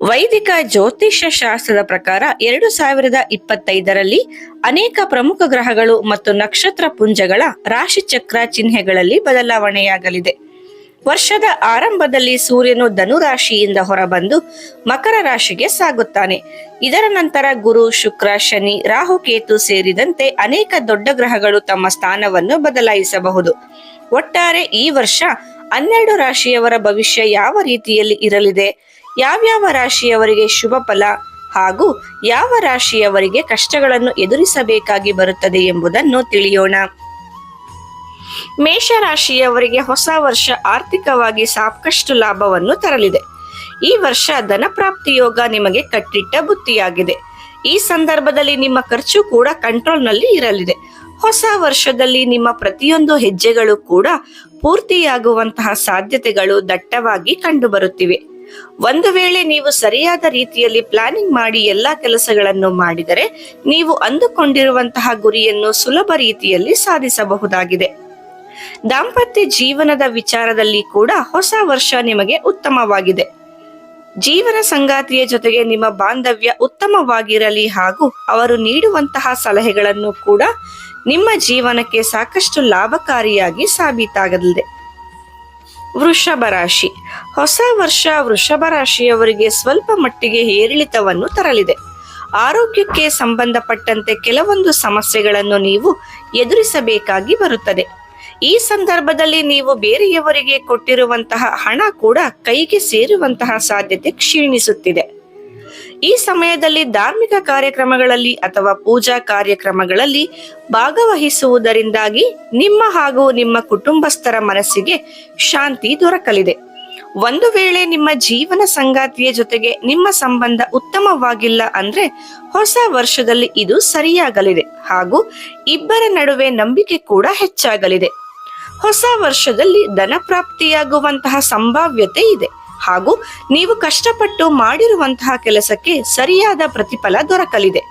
ವೈದಿಕ ಜ್ಯೋತಿಷ್ಯ ಶಾಸ್ತ್ರದ ಪ್ರಕಾರ ಎರಡು ಸಾವಿರದ ಇಪ್ಪತ್ತೈದರಲ್ಲಿ ಅನೇಕ ಪ್ರಮುಖ ಗ್ರಹಗಳು ಮತ್ತು ನಕ್ಷತ್ರ ಪುಂಜಗಳ ರಾಶಿಚಕ್ರ ಚಿಹ್ನೆಗಳಲ್ಲಿ ಬದಲಾವಣೆಯಾಗಲಿದೆ. ವರ್ಷದ ಆರಂಭದಲ್ಲಿ ಸೂರ್ಯನು ಧನು ರಾಶಿಯಿಂದ ಹೊರಬಂದು ಮಕರ ರಾಶಿಗೆ ಸಾಗುತ್ತಾನೆ. ಇದರ ನಂತರ ಗುರು, ಶುಕ್ರ, ಶನಿ, ರಾಹು, ಕೇತು ಸೇರಿದಂತೆ ಅನೇಕ ದೊಡ್ಡ ಗ್ರಹಗಳು ತಮ್ಮ ಸ್ಥಾನವನ್ನು ಬದಲಾಯಿಸಬಹುದು. ಒಟ್ಟಾರೆ ಈ ವರ್ಷ ಹನ್ನೆರಡು ರಾಶಿಯವರ ಭವಿಷ್ಯ ಯಾವ ರೀತಿಯಲ್ಲಿ ಇರಲಿದೆ? ಯಾವ್ಯಾವ ರಾಶಿಯವರಿಗೆ ಶುಭ ಫಲ ಹಾಗೂ ಯಾವ ರಾಶಿಯವರಿಗೆ ಕಷ್ಟಗಳನ್ನು ಎದುರಿಸಬೇಕಾಗಿ ಬರುತ್ತದೆ ಎಂಬುದನ್ನು ತಿಳಿಯೋಣ. ಮೇಷರಾಶಿಯವರಿಗೆ ಹೊಸ ವರ್ಷ ಆರ್ಥಿಕವಾಗಿ ಸಾಕಷ್ಟು ಲಾಭವನ್ನು ತರಲಿದೆ. ಈ ವರ್ಷ ಧನಪ್ರಾಪ್ತಿ ಯೋಗ ನಿಮಗೆ ಕಟ್ಟಿಟ್ಟ ಬುತ್ತಿಯಾಗಿದೆ ಈ ಸಂದರ್ಭದಲ್ಲಿ ನಿಮ್ಮ ಖರ್ಚು ಕೂಡ ಕಂಟ್ರೋಲ್ನಲ್ಲಿ ಇರಲಿದೆ. ಹೊಸ ವರ್ಷದಲ್ಲಿ ನಿಮ್ಮ ಪ್ರತಿಯೊಂದು ಹೆಜ್ಜೆಗಳು ಕೂಡ ಪೂರ್ತಿಯಾಗುವಂತಹ ಸಾಧ್ಯತೆಗಳು ದಟ್ಟವಾಗಿ ಕಂಡುಬರುತ್ತಿವೆ. ಒಂದು ವೇಳೆ ನೀವು ಸರಿಯಾದ ರೀತಿಯಲ್ಲಿ ಪ್ಲಾನಿಂಗ್ ಮಾಡಿ ಎಲ್ಲಾ ಕೆಲಸಗಳನ್ನು ಮಾಡಿದರೆ ನೀವು ಅಂದುಕೊಂಡಿರುವಂತಹ ಗುರಿಯನ್ನು ಸುಲಭ ರೀತಿಯಲ್ಲಿ ಸಾಧಿಸಬಹುದಾಗಿದೆ. ದಾಂಪತ್ಯ ಜೀವನದ ವಿಚಾರದಲ್ಲಿ ಕೂಡ ಹೊಸ ವರ್ಷ ನಿಮಗೆ ಉತ್ತಮವಾಗಿದೆ. ಜೀವನ ಸಂಗಾತಿಯ ಜೊತೆಗೆ ನಿಮ್ಮ ಬಾಂಧವ್ಯ ಉತ್ತಮವಾಗಿರಲಿ ಹಾಗೂ ಅವರು ನೀಡುವಂತಹ ಸಲಹೆಗಳನ್ನು ಕೂಡ ನಿಮ್ಮ ಜೀವನಕ್ಕೆ ಸಾಕಷ್ಟು ಲಾಭಕಾರಿಯಾಗಿ ಸಾಬೀತಾಗಲಿದೆ. ವೃಷಭ ರಾಶಿ ಹೊಸ ವರ್ಷ ವೃಷಭ ರಾಶಿಯವರಿಗೆ ಸ್ವಲ್ಪ ಮಟ್ಟಿಗೆ ಏರಿಳಿತವನ್ನು ತರಲಿದೆ. ಆರೋಗ್ಯಕ್ಕೆ ಸಂಬಂಧಪಟ್ಟಂತೆ ಕೆಲವೊಂದು ಸಮಸ್ಯೆಗಳನ್ನು ನೀವು ಎದುರಿಸಬೇಕಾಗಿ ಬರುತ್ತದೆ. ಈ ಸಂದರ್ಭದಲ್ಲಿ ನೀವು ಬೇರೆಯವರಿಗೆ ಕೊಟ್ಟಿರುವಂತಹ ಹಣ ಕೂಡ ಕೈಗೆ ಸೇರುವಂತಹ ಸಾಧ್ಯತೆ ಕ್ಷೀಣಿಸುತ್ತಿದೆ. ಈ ಸಮಯದಲ್ಲಿ ಧಾರ್ಮಿಕ ಕಾರ್ಯಕ್ರಮಗಳಲ್ಲಿ ಅಥವಾ ಪೂಜಾ ಕಾರ್ಯಕ್ರಮಗಳಲ್ಲಿ ಭಾಗವಹಿಸುವುದರಿಂದಾಗಿ ನಿಮ್ಮ ಹಾಗೂ ನಿಮ್ಮ ಕುಟುಂಬಸ್ಥರ ಮನಸ್ಸಿಗೆ ಶಾಂತಿ ದೊರಕಲಿದೆ. ಒಂದು ವೇಳೆ ನಿಮ್ಮ ಜೀವನ ಸಂಗಾತಿಯ ಜೊತೆಗೆ ನಿಮ್ಮ ಸಂಬಂಧ ಉತ್ತಮವಾಗಿಲ್ಲ ಅಂದ್ರೆ ಹೊಸ ವರ್ಷದಲ್ಲಿ ಇದು ಸರಿಯಾಗಲಿದೆ ಹಾಗೂ ಇಬ್ಬರ ನಡುವೆ ನಂಬಿಕೆ ಕೂಡ ಹೆಚ್ಚಾಗಲಿದೆ. ಹೊಸ ವರ್ಷದಲ್ಲಿ ಧನ ಪ್ರಾಪ್ತಿಯಾಗುವಂತಹ ಸಂಭಾವ್ಯತೆ ಇದೆ. ಹಾಗೂ ನೀವು ಕಷ್ಟಪಟ್ಟು ಮಾಡಿರುವಂತಹ ಕೆಲಸಕ್ಕೆ ಸರಿಯಾದ ಪ್ರತಿಫಲ ದೊರಕಲಿದೆ.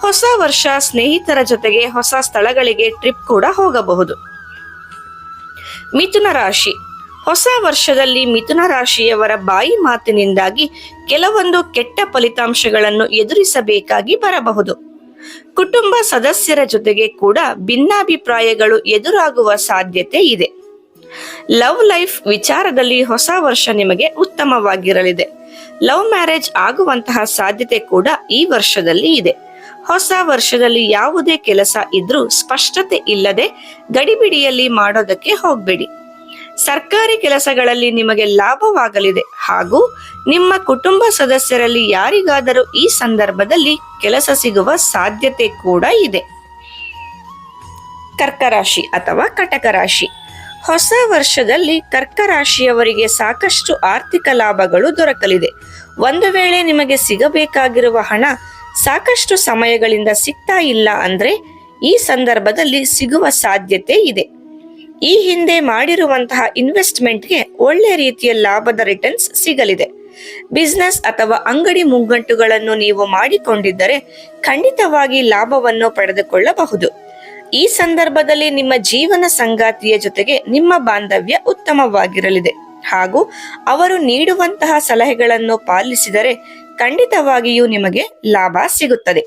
ಹೊಸ ವರ್ಷ ಸ್ನೇಹಿತರ ಜೊತೆಗೆ ಹೊಸ ಸ್ಥಳಗಳಿಗೆ ಟ್ರಿಪ್ ಕೂಡ ಹೋಗಬಹುದು. ಮಿಥುನ ರಾಶಿ. ಹೊಸ ವರ್ಷದಲ್ಲಿ ಮಿಥುನ ರಾಶಿಯವರ ಬಾಯಿ ಮಾತಿನಿಂದಾಗಿ ಕೆಲವೊಂದು ಕೆಟ್ಟ ಫಲಿತಾಂಶಗಳನ್ನು ಎದುರಿಸಬೇಕಾಗಿ ಬರಬಹುದು. ಕುಟುಂಬ ಸದಸ್ಯರ ಜೊತೆಗೆ ಕೂಡ ಭಿನ್ನಾಭಿಪ್ರಾಯಗಳು ಎದುರಾಗುವ ಸಾಧ್ಯತೆ ಇದೆ. ಲವ್ ಲೈಫ್ ವಿಚಾರದಲ್ಲಿ ಹೊಸ ವರ್ಷ ನಿಮಗೆ ಉತ್ತಮವಾಗಿರಲಿದೆ. ಲವ್ ಮ್ಯಾರೇಜ್ ಆಗುವಂತಹ ಸಾಧ್ಯತೆ ಕೂಡ ಈ ವರ್ಷದಲ್ಲಿ ಇದೆ. ಹೊಸ ವರ್ಷದಲ್ಲಿ ಯಾವುದೇ ಕೆಲಸ ಇದ್ರೂ ಸ್ಪಷ್ಟತೆ ಇಲ್ಲದೆ ಗಡಿಬಿಡಿಯಲ್ಲಿ ಮಾಡೋದಕ್ಕೆ ಹೋಗ್ಬೇಡಿ. ಸರ್ಕಾರಿ ಕೆಲಸಗಳಲ್ಲಿ ನಿಮಗೆ ಲಾಭವಾಗಲಿದೆ. ಹಾಗೂ ನಿಮ್ಮ ಕುಟುಂಬ ಸದಸ್ಯರಲ್ಲಿ ಯಾರಿಗಾದರೂ ಈ ಸಂದರ್ಭದಲ್ಲಿ ಕೆಲಸ ಸಿಗುವ ಸಾಧ್ಯತೆ ಕೂಡ ಇದೆ. ಕರ್ಕರಾಶಿ ಅಥವಾ ಕಟಕ ರಾಶಿ ಹೊಸ ವರ್ಷದಲ್ಲಿ ಕರ್ಕ ರಾಶಿಯವರಿಗೆ ಸಾಕಷ್ಟು ಆರ್ಥಿಕ ಲಾಭಗಳು ದೊರಕಲಿದೆ. ಒಂದು ವೇಳೆ ನಿಮಗೆ ಸಿಗಬೇಕಾಗಿರುವ ಹಣ ಸಾಕಷ್ಟು ಸಮಯಗಳಿಂದ ಸಿಗ್ತಾ ಇಲ್ಲ ಅಂದ್ರೆ ಈ ಸಂದರ್ಭದಲ್ಲಿ ಸಿಗುವ ಸಾಧ್ಯತೆ ಇದೆ. ಈ ಹಿಂದೆ ಮಾಡಿರುವಂತಹ ಇನ್ವೆಸ್ಟ್ಮೆಂಟ್ಗೆ ಒಳ್ಳೆ ರೀತಿಯ ಲಾಭದ ರಿಟರ್ನ್ಸ್ ಸಿಗಲಿದೆ. ಬಿಸ್ನೆಸ್ ಅಥವಾ ಅಂಗಡಿ ಮುಂಗಂಟುಗಳನ್ನು ನೀವು ಮಾಡಿಕೊಂಡಿದ್ದರೆ ಖಂಡಿತವಾಗಿ ಲಾಭವನ್ನು ಪಡೆದುಕೊಳ್ಳಬಹುದು. ಈ ಸಂದರ್ಭದಲ್ಲಿ ನಿಮ್ಮ ಜೀವನ ಸಂಗಾತಿಯ ಜೊತೆಗೆ ನಿಮ್ಮ ಬಾಂಧವ್ಯ ಉತ್ತಮವಾಗಿರಲಿದೆ. ಹಾಗೂ ಅವರು ನೀಡುವಂತಹ ಸಲಹೆಗಳನ್ನು ಪಾಲಿಸಿದರೆ ಖಂಡಿತವಾಗಿಯೂ ನಿಮಗೆ ಲಾಭ ಸಿಗುತ್ತದೆ.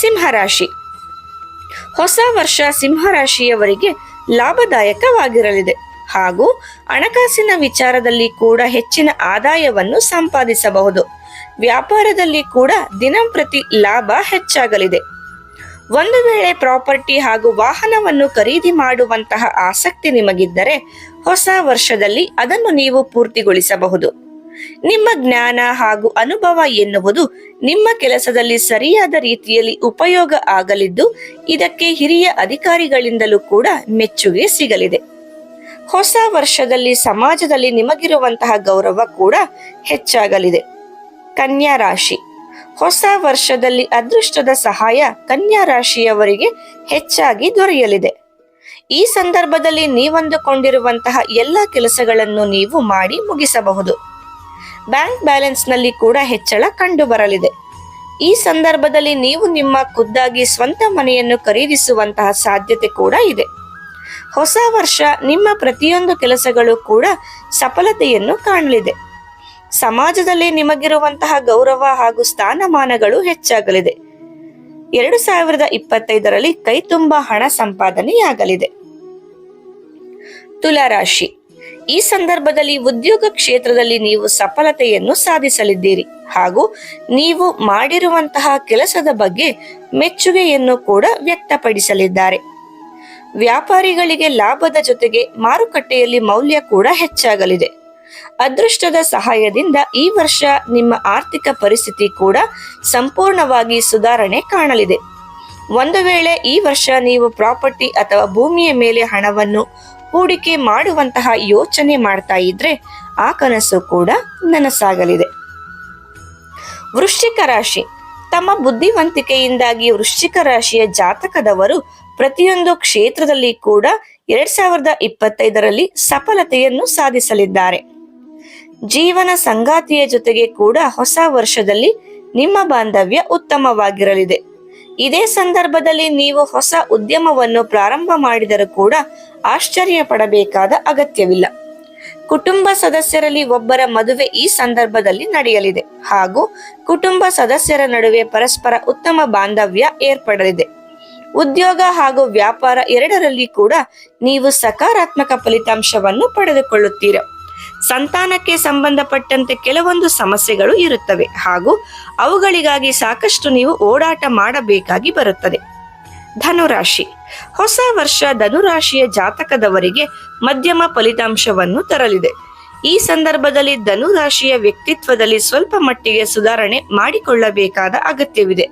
ಸಿಂಹರಾಶಿ. ಹೊಸ ವರ್ಷ ಸಿಂಹರಾಶಿಯವರಿಗೆ ಲಾಭದಾಯಕವಾಗಿರಲಿದೆ. ಹಾಗೂ ಹಣಕಾಸಿನ ವಿಚಾರದಲ್ಲಿ ಕೂಡ ಹೆಚ್ಚಿನ ಆದಾಯವನ್ನು ಸಂಪಾದಿಸಬಹುದು. ವ್ಯಾಪಾರದಲ್ಲಿ ಕೂಡ ದಿನಂಪ್ರತಿ ಲಾಭ ಹೆಚ್ಚಾಗಲಿದೆ. ಒಂದು ವೇಳೆ ಪ್ರಾಪರ್ಟಿ ಹಾಗೂ ವಾಹನವನ್ನು ಖರೀದಿ ಮಾಡುವಂತಹ ಆಸಕ್ತಿ ನಿಮಗಿದ್ದರೆ ಹೊಸ ವರ್ಷದಲ್ಲಿ ಅದನ್ನು ನೀವು ಪೂರ್ತಿಗೊಳಿಸಬಹುದು. ನಿಮ್ಮ ಜ್ಞಾನ ಹಾಗೂ ಅನುಭವ ಎನ್ನುವುದು ನಿಮ್ಮ ಕೆಲಸದಲ್ಲಿ ಸರಿಯಾದ ರೀತಿಯಲ್ಲಿ ಉಪಯೋಗ ಆಗಲಿದ್ದು, ಇದಕ್ಕೆ ಹಿರಿಯ ಅಧಿಕಾರಿಗಳಿಂದಲೂ ಕೂಡ ಮೆಚ್ಚುಗೆ ಸಿಗಲಿದೆ. ಹೊಸ ವರ್ಷದಲ್ಲಿ ಸಮಾಜದಲ್ಲಿ ನಿಮಗಿರುವಂತಹ ಗೌರವ ಕೂಡ ಹೆಚ್ಚಾಗಲಿದೆ. ಕನ್ಯಾ ರಾಶಿ ಹೊಸ ವರ್ಷದಲ್ಲಿ ಅದೃಷ್ಟದ ಸಹಾಯ ಕನ್ಯಾ ರಾಶಿಯವರಿಗೆ ಹೆಚ್ಚಾಗಿ ದೊರೆಯಲಿದೆ. ಈ ಸಂದರ್ಭದಲ್ಲಿ ನೀವಂದುಕೊಂಡಿರುವಂತಹ ಎಲ್ಲ ಕೆಲಸಗಳನ್ನು ನೀವು ಮಾಡಿ ಮುಗಿಸಬಹುದು. ಬ್ಯಾಂಕ್ ಬ್ಯಾಲೆನ್ಸ್ನಲ್ಲಿ ಕೂಡ ಹೆಚ್ಚಳ ಕಂಡು ಬರಲಿದೆ ಈ ಸಂದರ್ಭದಲ್ಲಿ ನೀವು ನಿಮ್ಮ ಖುದ್ದಾಗಿ ಸ್ವಂತ ಮನೆಯನ್ನು ಖರೀದಿಸುವಂತಹ ಸಾಧ್ಯತೆ ಕೂಡ ಇದೆ. ಹೊಸ ವರ್ಷ ನಿಮ್ಮ ಪ್ರತಿಯೊಂದು ಕೆಲಸಗಳು ಕೂಡ ಸಫಲತೆಯನ್ನು ಕಾಣಲಿದೆ. ಸಮಾಜದಲ್ಲಿ ನಿಮಗಿರುವಂತಹ ಗೌರವ ಹಾಗೂ ಸ್ಥಾನಮಾನಗಳು ಹೆಚ್ಚಾಗಲಿದೆ. ಎರಡು ಸಾವಿರದ ಇಪ್ಪತ್ತೈದರಲ್ಲಿ ಕೈ ತುಂಬ ಹಣ ಸಂಪಾದನೆಯಾಗಲಿದೆ. ತುಲಾರಾಶಿ ಈ ಸಂದರ್ಭದಲ್ಲಿ ಉದ್ಯೋಗ ಕ್ಷೇತ್ರದಲ್ಲಿ ನೀವು ಸಫಲತೆಯನ್ನು ಸಾಧಿಸಲಿದ್ದೀರಿ ಹಾಗೂ ನೀವು ಮಾಡಿರುವಂತಹ ಕೆಲಸದ ಬಗ್ಗೆ ಮೆಚ್ಚುಗೆಯನ್ನು ಕೂಡ ವ್ಯಕ್ತಪಡಿಸಲಿದ್ದಾರೆ. ವ್ಯಾಪಾರಿಗಳಿಗೆ ಲಾಭದ ಜೊತೆಗೆ ಮಾರುಕಟ್ಟೆಯಲ್ಲಿ ಮೌಲ್ಯ ಕೂಡ ಹೆಚ್ಚಾಗಲಿದೆ. ಅದೃಷ್ಟದ ಸಹಾಯದಿಂದ ಈ ವರ್ಷ ನಿಮ್ಮ ಆರ್ಥಿಕ ಪರಿಸ್ಥಿತಿ ಕೂಡ ಸಂಪೂರ್ಣವಾಗಿ ಸುಧಾರಣೆ ಕಾಣಲಿದೆ. ಒಂದು ವೇಳೆ ಈ ವರ್ಷ ನೀವು ಪ್ರಾಪರ್ಟಿ ಅಥವಾ ಭೂಮಿಯ ಮೇಲೆ ಹಣವನ್ನು ಹೂಡಿಕೆ ಮಾಡುವಂತಹ ಯೋಚನೆ ಮಾಡ್ತಾ ಇದ್ರೆ ಆ ಕನಸು ಕೂಡ ನನಸಾಗಲಿದೆ. ವೃಶ್ಚಿಕ ರಾಶಿ. ತಮ್ಮ ಬುದ್ಧಿವಂತಿಕೆಯಿಂದಾಗಿ ವೃಶ್ಚಿಕ ರಾಶಿಯ ಜಾತಕದವರು ಪ್ರತಿಯೊಂದು ಕ್ಷೇತ್ರದಲ್ಲಿ ಕೂಡ ಎರಡ್ ಸಾವಿರದ ಇಪ್ಪತ್ತೈದರಲ್ಲಿ ಸಫಲತೆಯನ್ನು ಸಾಧಿಸಲಿದ್ದಾರೆ. ಜೀವನ ಸಂಗಾತಿಯ ಜೊತೆಗೆ ಕೂಡ ಹೊಸ ವರ್ಷದಲ್ಲಿ ನಿಮ್ಮ ಬಾಂಧವ್ಯ ಉತ್ತಮವಾಗಿರಲಿದೆ. ಇದೇ ಸಂದರ್ಭದಲ್ಲಿ ನೀವು ಹೊಸ ಉದ್ಯಮವನ್ನು ಪ್ರಾರಂಭ ಮಾಡಿದರೂ ಕೂಡ ಆಶ್ಚರ್ಯ ಪಡಬೇಕಾದ ಅಗತ್ಯವಿಲ್ಲ. ಕುಟುಂಬ ಸದಸ್ಯರಲ್ಲಿ ಒಬ್ಬರ ಮದುವೆ ಈ ಸಂದರ್ಭದಲ್ಲಿ ನಡೆಯಲಿದೆ ಹಾಗೂ ಕುಟುಂಬ ಸದಸ್ಯರ ನಡುವೆ ಪರಸ್ಪರ ಉತ್ತಮ ಬಾಂಧವ್ಯ ಏರ್ಪಡಲಿದೆ. ಉದ್ಯೋಗ ಹಾಗೂ ವ್ಯಾಪಾರ ಎರಡರಲ್ಲಿ ಕೂಡ ನೀವು ಸಕಾರಾತ್ಮಕ ಫಲಿತಾಂಶವನ್ನು ಪಡೆದುಕೊಳ್ಳುತ್ತೀರ. ಸಂತಾನಕ್ಕೆ ಸಂಬಂಧಪಟ್ಟಂತೆ ಕೆಲವೊಂದು ಸಮಸ್ಯೆಗಳು ಇರುತ್ತವೆ ಹಾಗೂ ಅವುಗಳಿಗಾಗಿ ಸಾಕಷ್ಟು ನೀವು ಓಡಾಟ ಮಾಡಬೇಕಾಗಿ ಬರುತ್ತದೆ. ಧನುರಾಶಿ. ಹೊಸ ವರ್ಷ ಧನುರಾಶಿಯ ಜಾತಕದವರಿಗೆ ಮಧ್ಯಮ ಫಲಿತಾಂಶವನ್ನು ತರಲಿದೆ. ಈ ಸಂದರ್ಭದಲ್ಲಿ ಧನುರಾಶಿಯ ವ್ಯಕ್ತಿತ್ವದಲ್ಲಿ ಸ್ವಲ್ಪ ಮಟ್ಟಿಗೆ ಸುಧಾರಣೆ ಮಾಡಿಕೊಳ್ಳಬೇಕಾದ ಅಗತ್ಯವಿದೆ.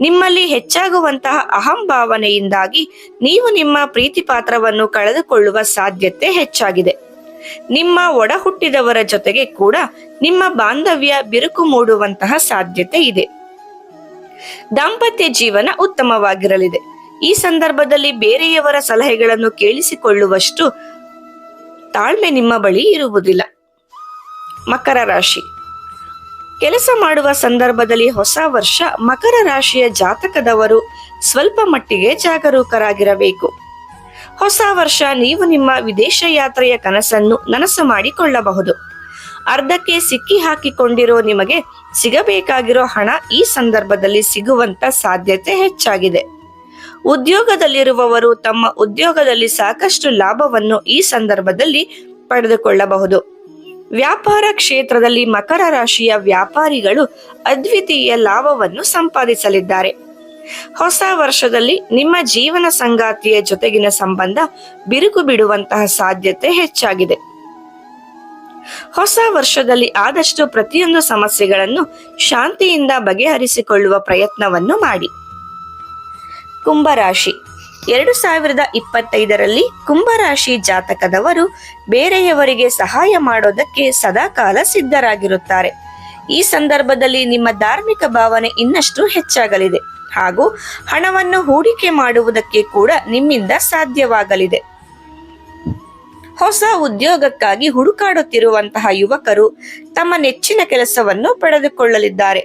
ನಿಮ್ಮಲ್ಲಿ ಹೆಚ್ಚಾಗುವಂತಹ ಅಹಂಭಾವನೆಯಿಂದಾಗಿ ನೀವು ನಿಮ್ಮ ಪ್ರೀತಿ ಪಾತ್ರವನ್ನು ಕಳೆದುಕೊಳ್ಳುವ ಸಾಧ್ಯತೆ ಹೆಚ್ಚಾಗಿದೆ. ನಿಮ್ಮ ಒಡ ಹುಟ್ಟಿದವರ ಜೊತೆಗೆ ಕೂಡ ನಿಮ್ಮ ಬಾಂಧವ್ಯ ಬಿರುಕು ಮೂಡುವಂತಹ ಸಾಧ್ಯತೆ ಇದೆ. ದಾಂಪತ್ಯ ಜೀವನ ಉತ್ತಮವಾಗಿರಲಿದೆ. ಈ ಸಂದರ್ಭದಲ್ಲಿ ಬೇರೆಯವರ ಸಲಹೆಗಳನ್ನು ಕೇಳಿಸಿಕೊಳ್ಳುವಷ್ಟು ತಾಳ್ಮೆ ನಿಮ್ಮ ಬಳಿ ಇರುವುದಿಲ್ಲ. ಮಕರ ರಾಶಿ. ಕೆಲಸ ಮಾಡುವ ಸಂದರ್ಭದಲ್ಲಿ ಹೊಸ ವರ್ಷ ಮಕರ ರಾಶಿಯ ಜಾತಕದವರು ಸ್ವಲ್ಪ ಮಟ್ಟಿಗೆ ಜಾಗರೂಕರಾಗಿರಬೇಕು. ಹೊಸ ವರ್ಷ ನೀವು ನಿಮ್ಮ ವಿದೇಶ ಯಾತ್ರೆಯ ಕನಸನ್ನು ನನಸು ಮಾಡಿಕೊಳ್ಳಬಹುದು. ಅರ್ಧಕ್ಕೆ ಸಿಕ್ಕಿ ಹಾಕಿಕೊಂಡಿರೋ ನಿಮಗೆ ಸಿಗಬೇಕಾಗಿರೋ ಹಣ ಈ ಸಂದರ್ಭದಲ್ಲಿ ಸಿಗುವಂತ ಸಾಧ್ಯತೆ ಹೆಚ್ಚಾಗಿದೆ. ಉದ್ಯೋಗದಲ್ಲಿರುವವರು ತಮ್ಮ ಉದ್ಯೋಗದಲ್ಲಿ ಸಾಕಷ್ಟು ಲಾಭವನ್ನು ಈ ಸಂದರ್ಭದಲ್ಲಿ ಪಡೆದುಕೊಳ್ಳಬಹುದು. ವ್ಯಾಪಾರ ಕ್ಷೇತ್ರದಲ್ಲಿ ಮಕರ ರಾಶಿಯ ವ್ಯಾಪಾರಿಗಳು ಅದ್ವಿತೀಯ ಲಾಭವನ್ನು ಸಂಪಾದಿಸಲಿದ್ದಾರೆ. ಹೊಸ ವರ್ಷದಲ್ಲಿ ನಿಮ್ಮ ಜೀವನ ಸಂಗಾತಿಯ ಜೊತೆಗಿನ ಸಂಬಂಧ ಬಿರುಕು ಬಿಡುವಂತಹ ಸಾಧ್ಯತೆ ಹೆಚ್ಚಾಗಿದೆ. ಹೊಸ ವರ್ಷದಲ್ಲಿ ಆದಷ್ಟು ಪ್ರತಿಯೊಂದು ಸಮಸ್ಯೆಗಳನ್ನು ಶಾಂತಿಯಿಂದ ಬಗೆಹರಿಸಿಕೊಳ್ಳುವ ಪ್ರಯತ್ನವನ್ನು ಮಾಡಿ. ಕುಂಭರಾಶಿ. ಎರಡು ಸಾವಿರದ ಇಪ್ಪತ್ತೈದರಲ್ಲಿ ಕುಂಭರಾಶಿ ಜಾತಕದವರು ಬೇರೆಯವರಿಗೆ ಸಹಾಯ ಮಾಡೋದಕ್ಕೆ ಸದಾಕಾಲ ಸಿದ್ಧರಾಗಿರುತ್ತಾರೆ. ಈ ಸಂದರ್ಭದಲ್ಲಿ ನಿಮ್ಮ ಧಾರ್ಮಿಕ ಭಾವನೆ ಇನ್ನಷ್ಟು ಹೆಚ್ಚಾಗಲಿದೆ. ಹಾಗೂ ಹಣವನ್ನು ಹೂಡಿಕೆ ಮಾಡುವುದಕ್ಕೆ ಕೂಡ ನಿಮ್ಮಿಂದ ಸಾಧ್ಯವಾಗಲಿದೆ. ಹೊಸ ಉದ್ಯೋಗಕ್ಕಾಗಿ ಹುಡುಕಾಡುತ್ತಿರುವಂತಹ ಯುವಕರು ತಮ್ಮ ನೆಚ್ಚಿನ ಕೆಲಸವನ್ನು ಪಡೆದುಕೊಳ್ಳಲಿದ್ದಾರೆ.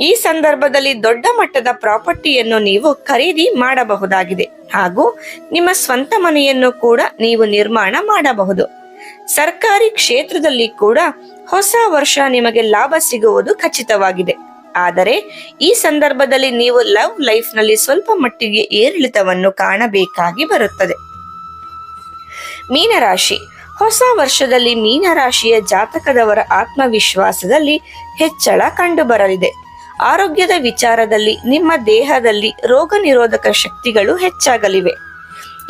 ಈ ಸಂದರ್ಭದಲ್ಲಿ ದೊಡ್ಡ ಮಟ್ಟದ ಪ್ರಾಪರ್ಟಿಯನ್ನು ನೀವು ಖರೀದಿ ಮಾಡಬಹುದಾಗಿದೆ ಹಾಗೂ ನಿಮ್ಮ ಸ್ವಂತ ಮನೆಯನ್ನು ಕೂಡ ನೀವು ನಿರ್ಮಾಣ ಮಾಡಬಹುದು. ಸರ್ಕಾರಿ ಕ್ಷೇತ್ರದಲ್ಲಿ ಕೂಡ ಹೊಸ ವರ್ಷ ನಿಮಗೆ ಲಾಭ ಸಿಗುವುದು ಖಚಿತವಾಗಿದೆ. ಆದರೆ ಈ ಸಂದರ್ಭದಲ್ಲಿ ನೀವು ಲವ್ ಲೈಫ್ನಲ್ಲಿ ಸ್ವಲ್ಪ ಮಟ್ಟಿಗೆ ಏರಿಳಿತವನ್ನು ಕಾಣಬೇಕಾಗಿ ಬರುತ್ತದೆ. ಮೀನರಾಶಿ. ಹೊಸ ವರ್ಷದಲ್ಲಿ ಮೀನರಾಶಿಯ ಜಾತಕದವರ ಆತ್ಮವಿಶ್ವಾಸದಲ್ಲಿ ಹೆಚ್ಚಳ ಕಂಡುಬರಲಿದೆ. ಆರೋಗ್ಯದ ವಿಚಾರದಲ್ಲಿ ನಿಮ್ಮ ದೇಹದಲ್ಲಿ ರೋಗ ನಿರೋಧಕ ಶಕ್ತಿಗಳು ಹೆಚ್ಚಾಗಲಿವೆ.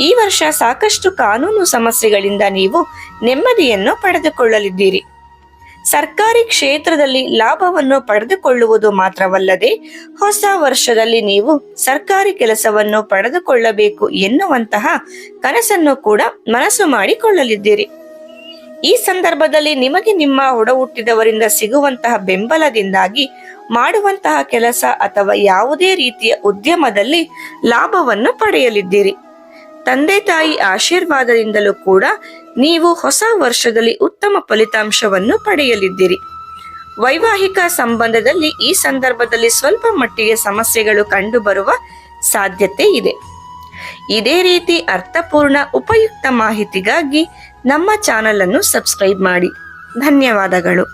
ಈ ವರ್ಷ ಸಾಕಷ್ಟು ಕಾನೂನು ಸಮಸ್ಯೆಗಳಿಂದ ನೀವು ನೆಮ್ಮದಿಯನ್ನು ಪಡೆದುಕೊಳ್ಳಲಿದ್ದೀರಿ. ಸರ್ಕಾರಿ ಕ್ಷೇತ್ರದಲ್ಲಿ ಲಾಭವನ್ನು ಪಡೆದುಕೊಳ್ಳುವುದು ಮಾತ್ರವಲ್ಲದೆ ಹೊಸ ವರ್ಷದಲ್ಲಿ ನೀವು ಸರ್ಕಾರಿ ಕೆಲಸವನ್ನು ಪಡೆದುಕೊಳ್ಳಬೇಕು ಎನ್ನುವಂತಹ ಕನಸನ್ನು ಕೂಡ ಮನಸ್ಸು ಮಾಡಿಕೊಳ್ಳಲಿದ್ದೀರಿ. ಈ ಸಂದರ್ಭದಲ್ಲಿ ನಿಮಗೆ ನಿಮ್ಮ ಒಡಹುಟ್ಟಿದವರಿಂದ ಸಿಗುವಂತಹ ಬೆಂಬಲದಿಂದಾಗಿ ಮಾಡುವಂತಹ ಕೆಲಸ ಅಥವಾ ಯಾವುದೇ ರೀತಿಯ ಉದ್ಯಮದಲ್ಲಿ ಲಾಭವನ್ನು ಪಡೆಯಲಿದ್ದೀರಿ. ತಂದೆ ತಾಯಿ ಆಶೀರ್ವಾದದಿಂದಲೂ ಕೂಡ ನೀವು ಹೊಸ ವರ್ಷದಲ್ಲಿ ಉತ್ತಮ ಫಲಿತಾಂಶವನ್ನು ಪಡೆಯಲಿದ್ದೀರಿ. ವೈವಾಹಿಕ ಸಂಬಂಧದಲ್ಲಿ ಈ ಸಂದರ್ಭದಲ್ಲಿ ಸ್ವಲ್ಪ ಮಟ್ಟಿಗೆ ಸಮಸ್ಯೆಗಳು ಕಂಡುಬರುವ ಸಾಧ್ಯತೆ ಇದೆ. ಇದೇ ರೀತಿ ಅರ್ಥಪೂರ್ಣ ಉಪಯುಕ್ತ ಮಾಹಿತಿಗಾಗಿ ನಮ್ಮ ಚಾನಲ್ ಅನ್ನು ಸಬ್ಸ್ಕ್ರೈಬ್ ಮಾಡಿ. ಧನ್ಯವಾದಗಳು.